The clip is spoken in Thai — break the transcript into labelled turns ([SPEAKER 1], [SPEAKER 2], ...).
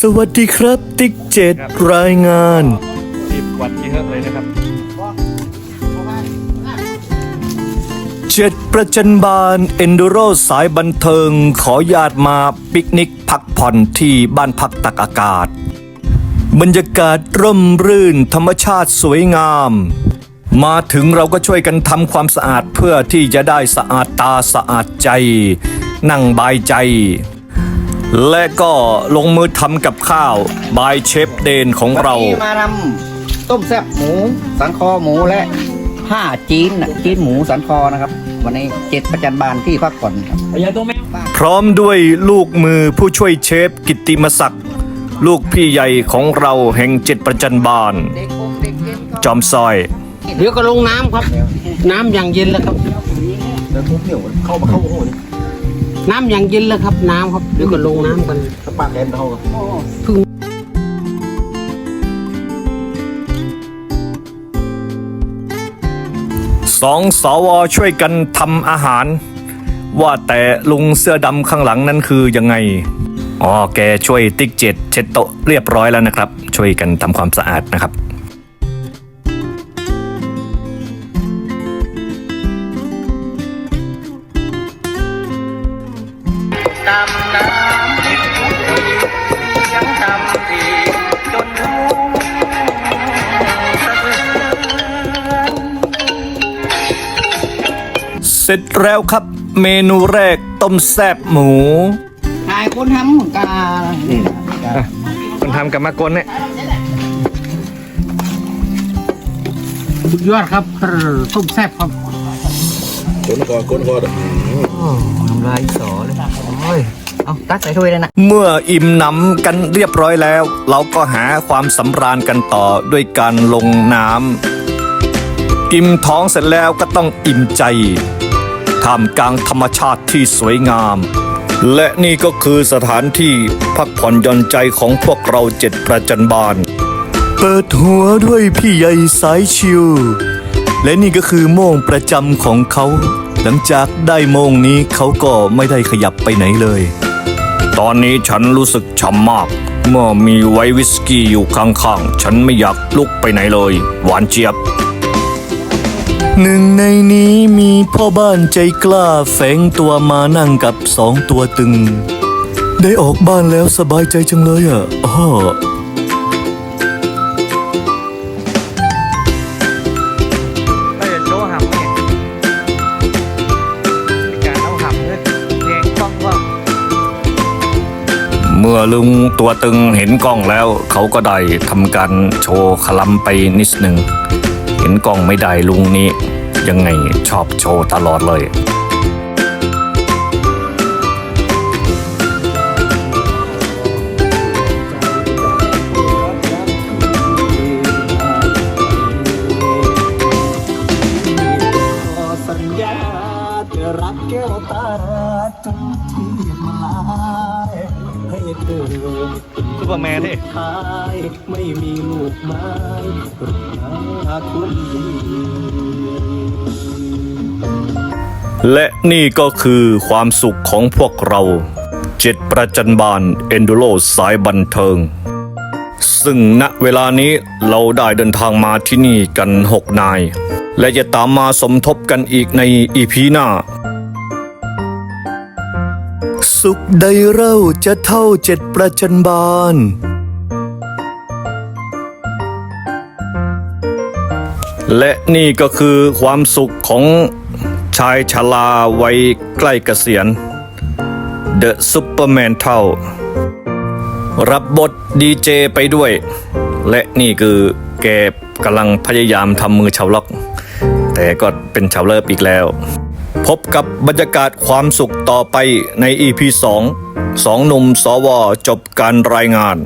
[SPEAKER 1] สวัสดีครับ ติ๊กเจ็ดรายงาน
[SPEAKER 2] รีบกวัดที่เฮอะเลยนะครับ
[SPEAKER 1] เจ็ดประจันบานเอนดูโรสายบันเทิง ขอญาตมาปิกนิกพักผ่อนที่บ้านพักตักอากาศ บรรยากาศร่มรื่นธรรมชาติสวยงาม มาถึงเราก็ช่วยกันทำความสะอาดเพื่อที่จะได้สะอาดตาสะอาดใจ นั่งบายใจ และก็ลงมือทำกับข้าวบายเชฟเดนของเรา
[SPEAKER 3] วันนี้มาทำต้มแซ่บหมู สันคอหมูและผ้าจีนน่ะจีนหมูสันคอนะครับ วันนี้เจ็ดประจันบานที่พักผ่อนครับ
[SPEAKER 1] พร้อมด้วยลูกมือผู้ช่วยเชฟกิตติมศักดิ์ลูกพี่ใหญ่ของเราแห่งเจ็ดประจันบาน
[SPEAKER 3] เด็กเด็กเด็ก
[SPEAKER 1] จอมซอย
[SPEAKER 4] เดี๋ยวก็ลงน้ำครับ น้ำอย่างเย็นแล้วครับ
[SPEAKER 2] เข้ามาเข้าโอ้โห
[SPEAKER 4] น้ำอย่างเย็นแล้วครับ น้ำครับเดี๋ยวก็ลงน้ำกัน
[SPEAKER 2] สปาแกนเท่ากับ
[SPEAKER 1] สองสวช่วยกันทำอาหาร ว่าแต่ลุงเสื้อดำข้างหลังนั้นคือยังไงอ๋อแกช่วยติ๊กเจ็ดเช็ดโต๊ะเรียบร้อยแล้วนะครับ ช่วยกันทำความสะอาดนะครับำ
[SPEAKER 3] น้ำยังทำอีจนรู้สะเทือน
[SPEAKER 1] เสร็จแล้วครับ เมนูแรกต้มแซบหมู
[SPEAKER 3] นายคนทำกา
[SPEAKER 1] คนทำกับมากลเนี่ย
[SPEAKER 4] สุดยอดครับต้มแซ่บครับ
[SPEAKER 2] คนก่อนคนก่อน
[SPEAKER 3] น้ำลายสอเลยโอ้ยเอาตักใส่ถ้วยเลยนะ
[SPEAKER 1] เมื่ออิ่มหนำกันเรียบร้อยแล้ว เราก็หาความสำราญกันต่อด้วยการลงน้ำอิ่มท้องเสร็จแล้วก็ต้องอิ่มใจท่ามกลางธรรมชาติที่สวยงาม และนี่ก็คือสถานที่พักผ่อนหย่อนใจของพวกเราเจ็ดประจันบานเปิดหัวด้วยพี่ใหญ่สายชิว และนี่ก็คือโมงประจำของเขา หลังจากได้โมงนี้เขาก็ไม่ได้ขยับไปไหนเลย ตอนนี้ฉันรู้สึกช้ำมาก เมื่อมีไวท์วิสกี้อยู่ข้างๆ ฉันไม่อยากลุกไปไหนเลย หวานเจี๊ยบ หนึ่งในนี้มีพ่อบ้านใจกล้าแฝงตัวมานั่งกับสองตัวตึง ได้ออกบ้านแล้วสบายใจจังเลยอะอ้อ
[SPEAKER 2] เมื่
[SPEAKER 1] อลุงตัวตึงเห็นกล้องแล้ว เขาก็ได้ทำการโชว์คลำไปนิดหนึ่ง เห็นกล้องไม่ได้ลุงนี้ ยังไงชอบโชว์ตลอดเลย
[SPEAKER 5] รักแก้วตาราจนที่มา ให้เธอ
[SPEAKER 2] ซูเปอร์แมนดิ
[SPEAKER 5] ทายไม่มีลูกไม้หรือนาคนดี
[SPEAKER 1] และนี่ก็คือความสุขของพวกเราเจ็ดประจันบานเอนดูโรสายบันเทิง ซึ่งณเวลานี้เราได้เดินทางมาที่นี่กันหกนาย และจะตามมาสมทบกันอีกในอีพีหน้า สุขใดเล่าจะเท่าเจ็ดประจันบานและนี่ก็คือความสุขของชายชราวัยใกล้เกษียณ The Superman เท่า รับบทดีเจไปด้วย และนี่คือแกกำลังพยายามทำมือชาวล็อก แต่ก็เป็นชาวเลิฟอีกแล้ว พบกับบรรยากาศความสุขต่อไปใน EP 2สองหนุ่มสวจบการรายงาน